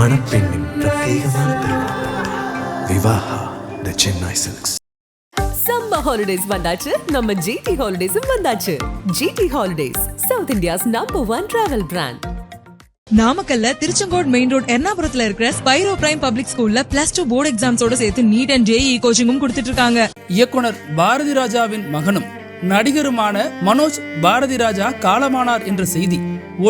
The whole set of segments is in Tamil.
மணப்பெண்ணின் பிரத்யேகமான திருமணம். Vivaha the Chennai silks summer holidays வந்தாச்சு. நம்ம ஜிடி ஹாலிடேஸும் வந்தாச்சு. GT holidays south India's number one travel brand நாமக்கல்ல திருச்செங்கோடு மெயின் ரோட் எர்ணாபுரத்துல இருக்கிற ஸ்பைரோ பிரைம் பப்ளிக் ஸ்கூல்ல பிளஸ் டூ போர்டு எக்ஸாம்ஸோட சேர்த்து நீட் அண்ட் ஜேஇ கோச்சிங்கும் கொடுத்துட்டு இருக்காங்க இயக்குனர் பாரதி ராஜாவின் மகனும் நடிகருமான மனோஜ் பாரதி ராஜா காலமானார் என்ற செய்தி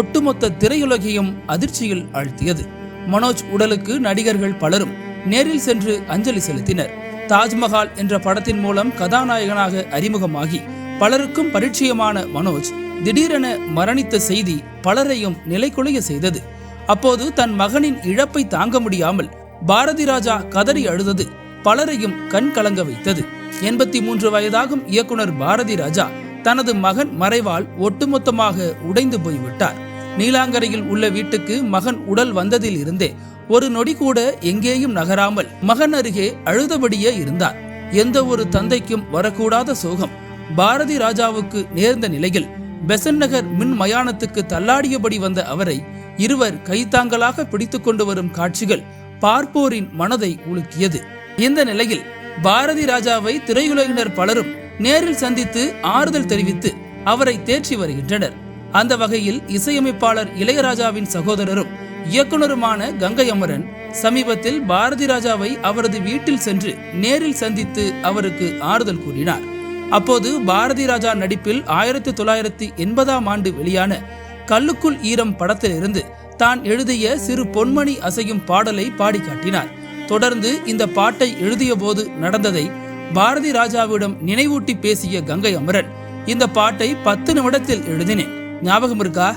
ஒட்டுமொத்த திரையுலகையும் அதிர்ச்சியில் ஆழ்த்தியது. மனோஜ் உடலுக்கு நடிகர்கள் பலரும் நேரில் சென்று அஞ்சலி செலுத்தினர். தாஜ்மஹால் என்ற படத்தின் மூலம் கதாநாயகனாக அறிமுகமாகி பலருக்கும் பரிச்சயமான மனோஜ் திடீரென மரணித்த செய்தி பலரையும் நிலைக்குலைய செய்தது. அப்போது தன் மகனின் இழப்பை தாங்க முடியாமல் பாரதி ராஜா கதறி அழுதது பலரையும் கண் கலங்க வைத்தது. எண்பத்தி மூன்று வயதாகும் இயக்குனர் பாரதி ராஜா தனது மகன் மறைவால் ஒட்டுமொத்தமாக உடைந்து போய்விட்டார். நீலாங்கரையில் உள்ள வீட்டுக்கு மகன் உடல் வந்ததில் இருந்தே ஒரு நொடி கூட எங்கேயும் நகராமல் மகன் அருகே அழுதபடியே இருந்தார். எந்த ஒரு தந்தைக்கும் வரக்கூடாத சோகம். பாரதி ராஜாவுக்கு நேர்ந்த நிலையில் பெசன் நகர் மின் மயானத்துக்கு தள்ளாடியபடி வந்த அவரை இருவர் கைத்தாங்களாக பிடித்துக் கொண்டு வரும் காட்சிகள் பார்ப்போரின் மனதை உலுக்கியது. இந்த நிலையில் பாரதி ராஜாவை திரையுலகினர் பலரும் நேரில் சந்தித்து ஆறுதல் தெரிவித்து அவரை தேற்றி வருகின்றனர். அந்த வகையில் இசையமைப்பாளர் இளையராஜாவின் சகோதரரும் இயக்குனருமான கங்கை அமரன் சமீபத்தில் பாரதி ராஜாவை அவரது வீட்டில் சென்று நேரில் சந்தித்து அவருக்கு ஆறுதல் கூறினார். அப்போது பாரதி ராஜா நடிப்பில் ஆயிரத்தி தொள்ளாயிரத்தி எண்பதாம் ஆண்டு வெளியான கல்லுக்குள் ஈரம் படத்திலிருந்து தான் எழுதிய சிறு பொன்மணி அசையும் பாடலை பாடி காட்டினார் தொடர்ந்து இந்த பாட்டை எழுதிய போது நடந்ததை பாரதி ராஜாவிடம் நினைவூட்டி பேசிய கங்கை அமரன் இந்த பாட்டை பத்து நிமிடத்தில் எழுதினேன். ஞாபகம் இருக்கா?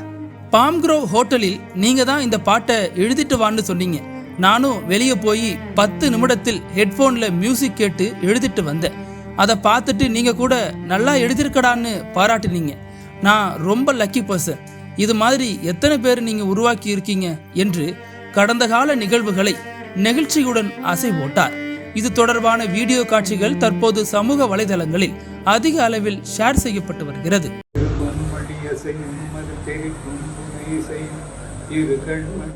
பாம்க்ரோவ் ஹோட்டலில் நீங்கள் தான் இந்த பாட்டை எழுதிட்டு வான்னு சொன்னீங்க. நானும் வெளியே போய் பத்து நிமிடத்தில் ஹெட்ஃபோனில் மியூசிக் கேட்டு எழுதிட்டு வந்தேன். அதை பார்த்துட்டு நீங்கள் கூட நல்லா எழுதியிருக்கடான்னு பாராட்டினீங்க. நான் ரொம்ப லக்கி பர்சன் இது மாதிரி எத்தனை பேர் நீங்கள் உருவாக்கி இருக்கீங்க என்று கடந்த கால நிகழ்வுகளை நெகிழ்ச்சியுடன் அசை போட்டார் இது தொடர்பான வீடியோ காட்சிகள் தற்போது சமூக வலைதளங்களில் அதிக அளவில் ஷேர் செய்யப்பட்டு வருகிறது. பொன்மணி அசையும் தேய்க்கும் புனை செய்யும் இரு கண்மணி.